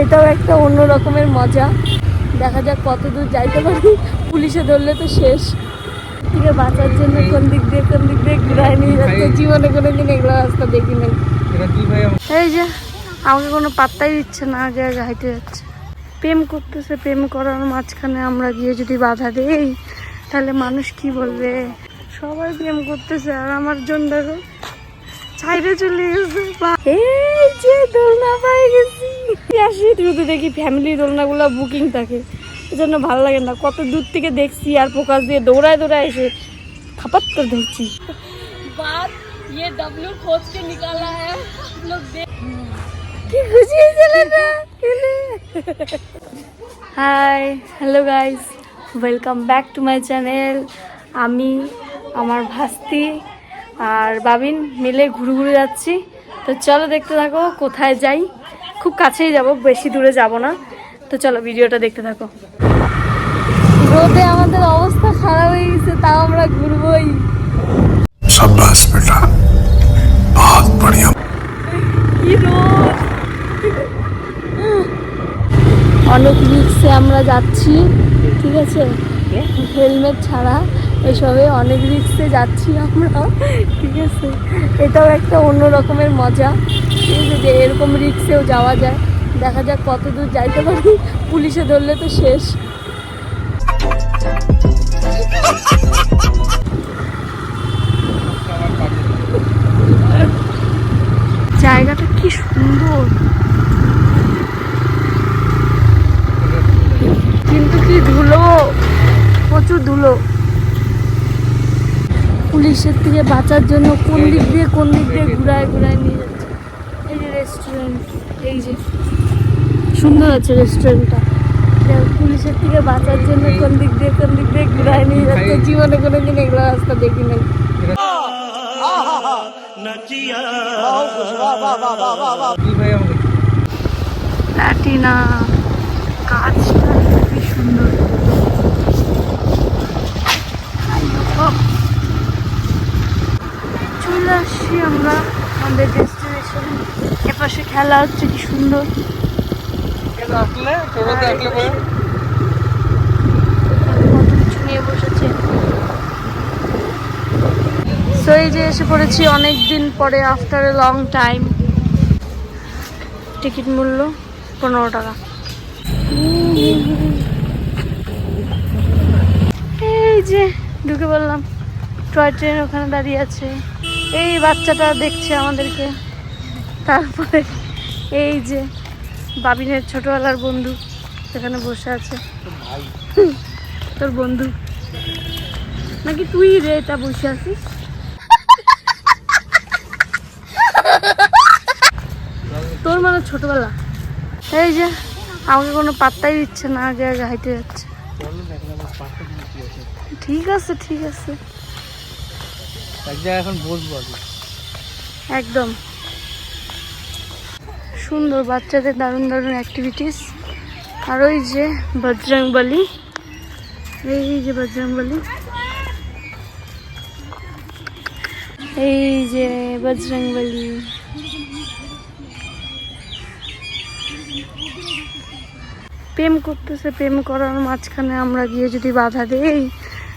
এটাও একটা অন্য রকমের মজা। দেখা যাক কত দূর যাইতে পারি। পুলিশে ধরলে তো শেষ। থেকে বাঁচার জন্য কোন দিক দিয়ে কোন দিক দিয়ে ঘুরায় নিয়ে যাচ্ছে। জীবনে কোনো দিন এগুলো রাস্তা দেখি নাই। এই যে আমাকে কোনো পাত্তাই দিচ্ছে না আগে আগে হাইটে যাচ্ছে। প্রেম করতেছে প্রেম করার মাঝখানে আমরা গিয়ে যদি বাধা দেই তাহলে মানুষ কি বলবে? সবাই প্রেম করতেছে আর আমার জন্য দেখো ছাইরে চলে গেছে বা- এই যে দোলনা পাই গেছি আসি শুধু দেখি ফ্যামিলি দোলনাগুলো বুকিং থাকে এজন্য ভালো লাগে না কত দূর থেকে দেখছি আর ফোকাস দিয়ে দৌড়ায় দৌড়ায় এসে খাপাত করে ধরছি बात ये डब्लू खोज के निकाला है आप लोग देख কি খুশি হয়েছে না hi hello guys welcome back to my channel আমি আমার ভাস্তি আর বাবিন মিলে ঘুরে ঘুরে যাচ্ছি। তো চলো দেখতে থাকো কোথায় যাই। খুব কাছেই যাব বেশি দূরে যাব না। তো চলো ভিডিওটা দেখতে থাকো। রোদে আমাদের অবস্থা খারাপ হয়ে গেছে তাও আমরা ঘুরবই। সাব্বাস বেটা। বহুত বড়িয়া কি রোদ। অনেক রিক্সে আমরা যাচ্ছি ঠিক আছে? হেলমেট ছাড়া। এসবে অনেক রিক্সে যাচ্ছি আমরা, ঠিক আছে? এটাও একটা অন্য রকমের মজা। ঠিক আছে, যে এরকম রিক্সেও যাওয়া যায়। দেখা যাক কত দূর যাইতে পারি। পুলিশে ধরলে তো শেষ। জায়গাটা কি সুন্দর কিন্তু কি ধুলো প্রচুর ধুলো পুলিশের থেকে বাঁচার জন্য কোন দিক দিয়ে কোন দিক দিয়ে ঘুরায় ঘুরায় নিয়ে যাচ্ছে? এই যে রেস্টুরেন্ট এই যে সুন্দর আছে রেস্টুরেন্টটা পুলিশের থেকে বাঁচার জন্য কোন দিক দিয়ে কোন দিক দিয়ে ঘুরায় নিয়ে যাচ্ছে? জীবনে কোনো দিন এগুলো রাস্তা দেখি নাই। প্ল্যাটিনা কাজটা খুবই সুন্দর চলে আসছি আমরা আমাদের ডেস্টিনেশনে এপাশে খেলা হচ্ছে কি সুন্দর। আসলে কত কিছু নিয়ে বসেছে সো এই যে এসে পড়েছি অনেক দিন পরে after a long time ticket মূল্য পনেরো টাকা। এই যে ঢুকে বললাম টয় ট্রেন ওখানে দাঁড়িয়ে আছে। এই বাচ্চাটা দেখছে আমাদেরকে। তারপরে এই যে বাবিনের ছোটবেলার বন্ধু সেখানে বসে আছে। তোর বন্ধু। নাকি তুই রে তা বসে আছিস? তোর মানে ছোটবেলা। এই যে আমাকে কোনো পাত্তাই দিচ্ছে না, আগে আগে হাইটে যাচ্ছে। ঠিক আছে ঠিক আছে। এক জায়গায় এখন বসবো কি। একদম। সুন্দর বাচ্চাদের দারুণ দারুণ অ্যাক্টিভিটিস আর ওই যে বজরং বলি এই যে বজরং বলি এই যে বজরং বলি প্রেম করতেছে, প্রেম করার মাঝখানে আমরা গিয়ে যদি বাধা দেই,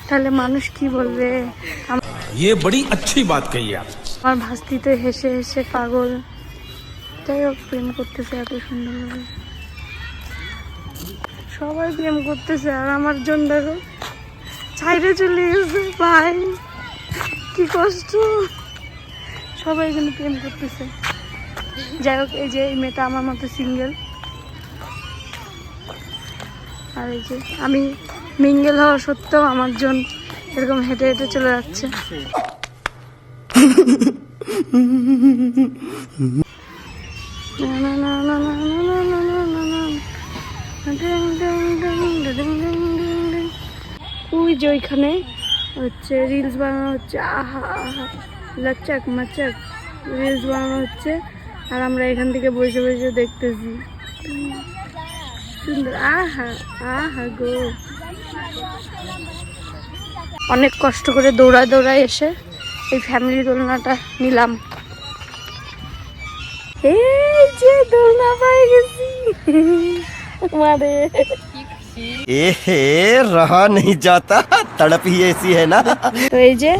তাহলে মানুষ কি বলবে? ये बड़ी अच्छी बात कही आप আমার ভাস্তিতে হেসে হেসে পাগল যাই হোক প্রেম করতেছে এত সুন্দরভাবে সবাই প্রেম করতেছে আর আমার জন্য দেখো ছাইরে চলে গেছে ভাই কি কষ্ট সবাই এখানে প্রেম করতেছে যাই হোক এই যে এই মেয়েটা আমার মতো সিঙ্গেল আর এই যে আমি মিঙ্গেল হওয়া সত্ত্বেও আমার জন এরকম হেঁটে হেঁটে চলে যাচ্ছে। ওই যে ওইখানে হচ্ছে রিলস বানানো হচ্ছে। আহা আহা, লাচ্চাক মাচাক রিলস বানানো হচ্ছে। আর আমরা এখান থেকে বসে বসে দেখতেছি। সুন্দর। আহা আহা গো। অনেক কষ্ট করে দৌড়ায় দৌড়ায় এসে এই ফ্যামিলি দোলনাটা নিলাম। এই যে দোলনা পাই গেছি। নেই এই যে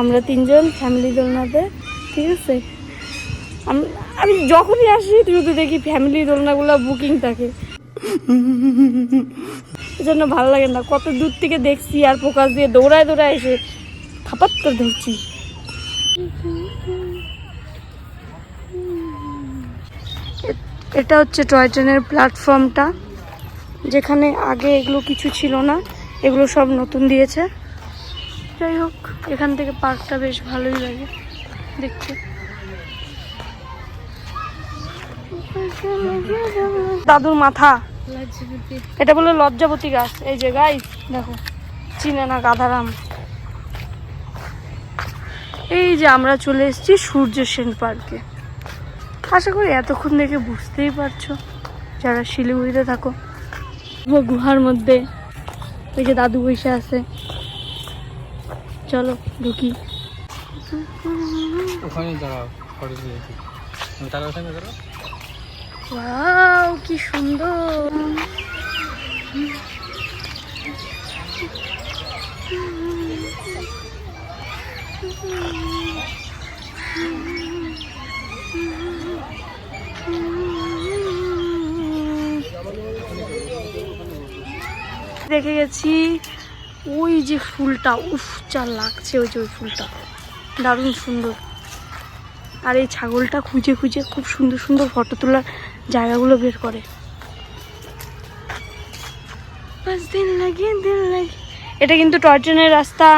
আমরা তিনজন ফ্যামিলি দোলনাতে ঠিক আছে? আমি যখনই আসি তো দেখি ফ্যামিলি দোলনাগুলো বুকিং থাকে। এজন্য ভালো লাগে না। কত দূর থেকে দেখছি আর ফোকাস দিয়ে দৌড়ায় দৌড়ায় এসে খাপাত করে ধরছি। এটা হচ্ছে টয় ট্রেনের প্ল্যাটফর্মটা, যেখানে আগে এগুলো কিছু ছিল না, এগুলো সব নতুন দিয়েছে। যাই হোক, এখান থেকে পার্কটা বেশ ভালোই লাগে দেখতে। দাদুর মাথা। এটা বলে লজ্জাবতী গাছ। এই যে গাই দেখো চিনে না গাধারাম। এই যে আমরা চলে এসেছি সূর্য সেন পার্কে আশা করি এতক্ষণ দেখে বুঝতেই পারছ, যারা শিলিগুড়িতে থাকো। গুহার মধ্যে ওই যে দাদু বসে আছে। চলো, ঢুকি। ওখানে দাঁড়াও? ওয়াও, কি সুন্দর। দেখে গেছি, ওই যে ফুলটা, উফ লাগছে ওই যে ওই ফুলটা। দারুণ সুন্দর। আর এই ছাগলটা খুঁজে খুঁজে খুব সুন্দর সুন্দর ফটো তোলার জায়গাগুলো বের করে। বাস দিন লাগে দিন লাগে এটা কিন্তু টয় ট্রেনের রাস্তা।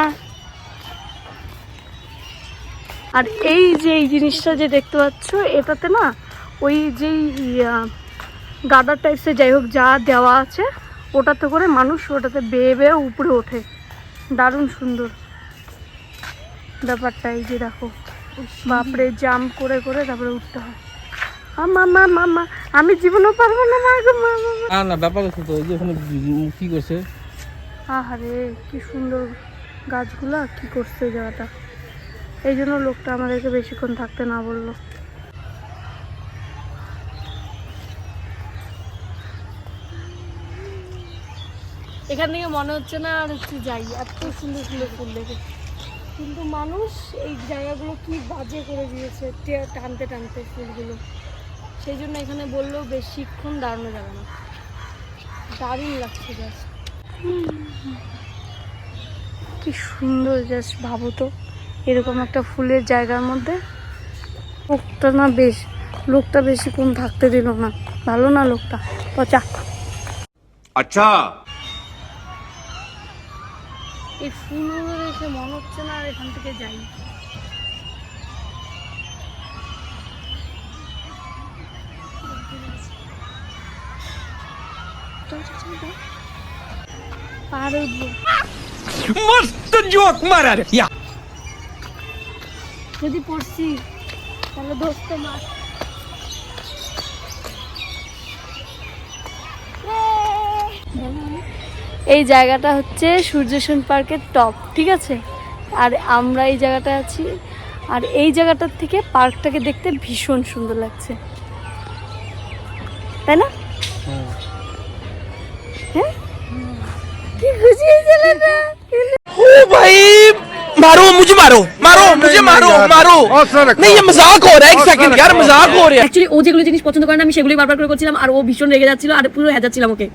আর এই যে এই জিনিসটা যে দেখতে পাচ্ছ এটাতে না ওই যেই গাদার টাইপসের যাই হোক যা দেওয়া আছে ওটাতে করে মানুষ ওটাতে বেয়ে বেয়ে উপরে ওঠে। দারুণ সুন্দর। ব্যাপারটা এই যে দেখো। বাপরে জাম্প করে করে তারপরে উঠতে হয়। মা মা মা মা আমি জীবনেও পারব না মা গো মা। না না ব্যাপার আছে তো এই যে ওখানে কি করছে? আহারে কি সুন্দর গাছগুলা কি করছে এই জায়গাটা? এই জন্য লোকটা আমাদেরকে বেশিক্ষণ থাকতে না বলল। এখান থেকে মনে হচ্ছে না আর একটু যাই এত সুন্দর সুন্দর ফুল দেখে। কিন্তু মানুষ এই জায়গাগুলো কি বাজে করে দিয়েছে টানতে টানতে ফুলগুলো। সেই জন্য এখানে বলল বেশিক্ষণ দাঁড়ানো যাবে না। দারুণ লাগছে জাস্ট কি সুন্দর জাস্ট ভাবো তো এরকম একটা ফুলের জায়গার মধ্যে। লোকটা না বেশ লোকটা বেশিক্ষণ থাকতে দিল না। ভালো না লোকটা? পচা। আচ্ছা। এই ফুলগুলো দেখে মনে হচ্ছে না আর এখান থেকে যাই। মস্ত জোক মারার ইয়া যদি পড়ছি তাহলে দোস্ত মার এই জায়গাটা হচ্ছে সূর্যসেন পার্কের টপ ঠিক আছে? আর আমরা এই জায়গাটা আছি। আর এই জায়গাটার থেকে পার্কটাকে দেখতে ভীষণ সুন্দর লাগছে। তাই না? হ্যাঁ কি খুশি হয়েছে ছেলেটা ओ भाई मारो मुझे मारो मारो मुझे मारो मारो नहीं ये मजाक हो रहा है एक सेकंड यार मजाक हो रहा है অ্যাকচুয়ালি ও যেগুলো জিনিস পছন্দ করে না আমি সেগুলোই বারবার করে করছিলাম আর ও ভীষণ রেগে যাচ্ছিল আর পুরো হেজাচ্ছিলাম ওকে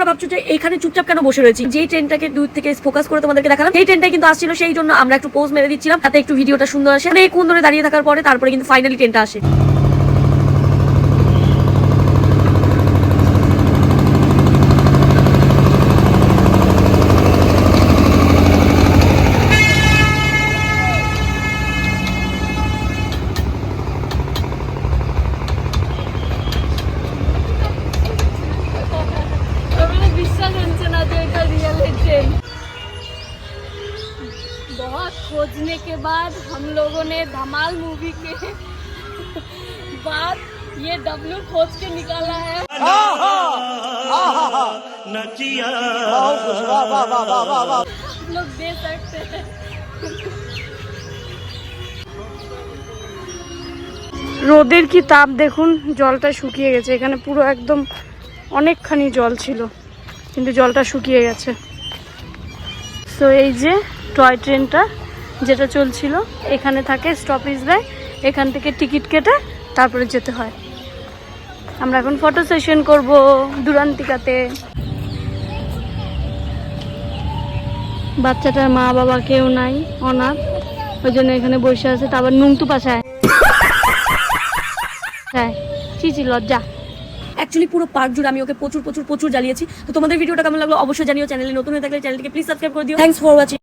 তোমরা ভাবছ যে এখানে চুপচাপ কেন বসে রয়েছি? যে ট্রেনটাকে দূর থেকে ফোকাস করে তোমাদেরকে দেখালাম, সেই ট্রেনটা কিন্তু আসছিল, সেই জন্য আমরা একটু পোজ মেরে দিচ্ছিলাম। তাতে একটু ভিডিওটা সুন্দর আসে। অনেকক্ষণ ধরে দাঁড়িয়ে থাকার পরে তারপরে কিন্তু ফাইনালি ট্রেনটা আসে। बजने के बाद हम लोगों ने धमाल मूवी के बाद ये डब्लू खोज के निकाला है आप लोग दे सकते हैं রোদের কি তাপ দেখুন জলটা শুকিয়ে গেছে এখানে পুরো একদম অনেকখানি জল ছিল কিন্তু জলটা শুকিয়ে গেছে তো এই যে টয় ট্রেনটা যেটা চলছিল, এখানে থাকে স্টপেজ দেয়, এখান থেকে টিকিট কেটে তারপরে যেতে হয়। আমরা এখন ফটো সেশন করব দুরান্তিকাতে। বাচ্চাটার মা বাবা কেউ নাই, অনাথ। ওই জন্য এখানে বসে আছে তারপর নুংতু পাশায়। হ্যাঁ চিচি লজ্জা। অ্যাকচুয়ালি পুরো পার্ক জুড়ে আমি ওকে প্রচুর প্রচুর প্রচুর জ্বালিয়েছি। তো তোমাদের ভিডিওটা কেমন লাগল অবশ্যই জানিও। চ্যানেলে নতুন হয়ে থাকলে চ্যানেলটিকে প্লিজ সাবস্ক্রাইব করে দিও। Thanks for watching